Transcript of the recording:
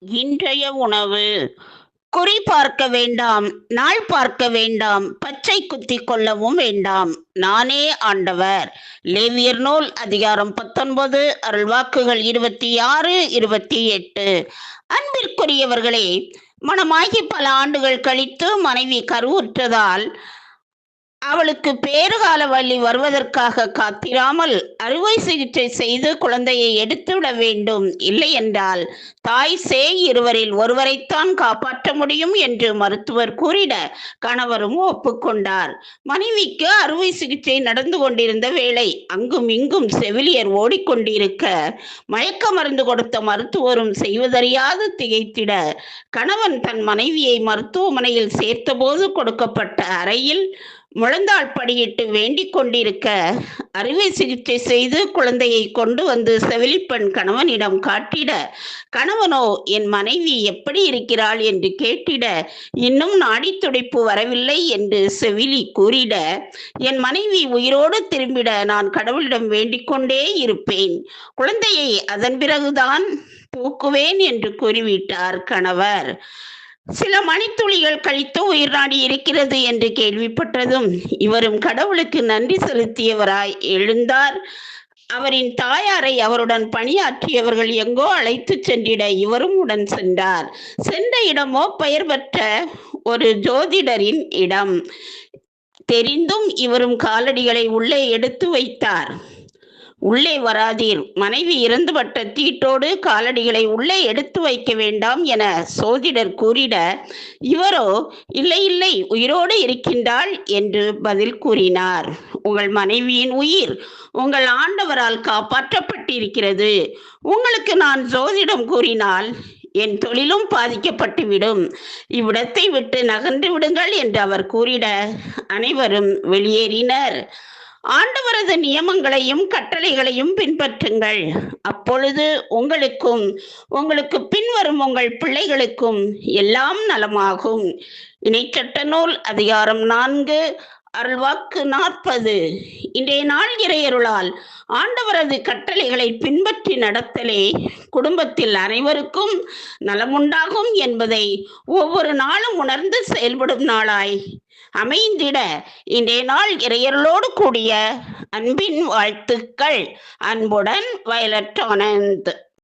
இன்றைய உணவு. குறி பார்க்க வேண்டாம் நாள் பார்க்க வேண்டாம் பச்சை குத்தி கொள்ளவும் வேண்டாம். நானே ஆண்டவர். லேவியர் நூல் அதிகாரம் பத்தொன்பது அருள்வாக்குகள் இருபத்தி ஆறு இருபத்தி எட்டு அன்பிற்குரியவர்களே மனமாகி பல ஆண்டுகள் கழித்து மனைவி கருவுற்றதால் அவளுக்கு பேறுகால வழி வருவதற்காக காத்திராமல் அறுவை சிகிச்சை செய்து குழந்தையை எடுத்துவிட வேண்டும். இல்லை என்றால் தாய் சேய் இருவரில் ஒருவரைத்தான் காப்பாற்ற முடியும் என்று மருத்துவர் கூறிட கணவரும் ஒப்புக்கொண்டார். மனைவிக்கு அறுவை சிகிச்சை நடந்து கொண்டிருந்த வேளை அங்கும் இங்கும் செவிலியர் ஓடிக்கொண்டிருக்க மயக்க மருந்து கொடுத்த மருத்துவரும் செய்வதறியாது திகைத்திட கணவன் தன் மனைவியை மருத்துவமனையில் சேர்த்தபோது கொடுக்கப்பட்ட அறையில் முழந்தாள் படியிட்டு வேண்டிக் கொண்டிருக்க அறுவை சிகிச்சை செய்து குழந்தையை கொண்டு வந்து செவிலிப்பெண் கணவனிடம் காட்டிட கணவனோ என் மனைவி எப்படி இருக்கிறாள்? என்று கேட்டிட இன்னும் நாடி துடைப்பு வரவில்லை என்று செவிலி கூறிட என் மனைவி உயிரோடு திரும்பிட நான் கடவுளிடம் வேண்டிக் கொண்டே இருப்பேன். குழந்தையை அதன் பிறகுதான் தூக்குவேன் என்று கூறிவிட்டார் கணவர். சில மணித்துளிகள் கழித்து உயிர் நாடி இருக்கிறது என்று கேள்விப்பட்டதும் இவரும் கடவுளுக்கு நன்றி செலுத்தியவராய் எழுந்தார். அவரின் தாயாரை அவருடன் பணியாற்றியவர்கள் எங்கோ அழைத்து சென்றிட இவரும் உடன் சென்றார். சென்ற இடமோ பெயர் பெற்ற ஒரு ஜோதிடரின் இடம். தெரிந்தும் இவரும் காலடிகளை உள்ளே எடுத்து வைத்தார். உள்ளே வராதீர். மனைவி இறந்துபட்ட தீட்டோடு காலடிகளை உள்ளே எடுத்து வைக்க வேண்டாம் என சோதிடர் கூறிட இவரோ இல்லை இல்லை உயிரோடு இருக்கின்றாள் என்று பதில் கூறினார். உங்கள் மனைவியின் உயிர் உங்கள் ஆண்டவரால் காப்பாற்றப்பட்டிருக்கிறது. உங்களுக்கு நான் ஜோதிடம் கூறினால் என் தொழிலும் பாதிக்கப்பட்டுவிடும். இவ்விடத்தை விட்டு நகர்ந்து விடுங்கள் என்று அவர் கூறிட அனைவரும் வெளியேறினர். ஆண்டவரது நியமங்களையும் கட்டளைகளையும் பின்பற்றுங்கள். அப்பொழுது உங்களுக்கும் உங்களுக்கு பின்வரும் உங்கள் பிள்ளைகளுக்கும் எல்லாம் நலமாகும். இணைச்சட்ட நூல் அதிகாரம் நான்கு அருள்வாக்கு நாற்பது. இன்றைய நாள் இறையருளால் ஆண்டவரது கட்டளைகளை பின்பற்றி நடத்தலே குடும்பத்தில் அனைவருக்கும் நலமுண்டாகும் என்பதை ஒவ்வொரு நாளும் உணர்ந்து செயல்படும் நாளாய். அமைந்திட இன்றைய நாள் இறையர்களோடு கூடிய அன்பின் வாழ்த்துக்கள். அன்புடன் வயலட் ஆனந்த்.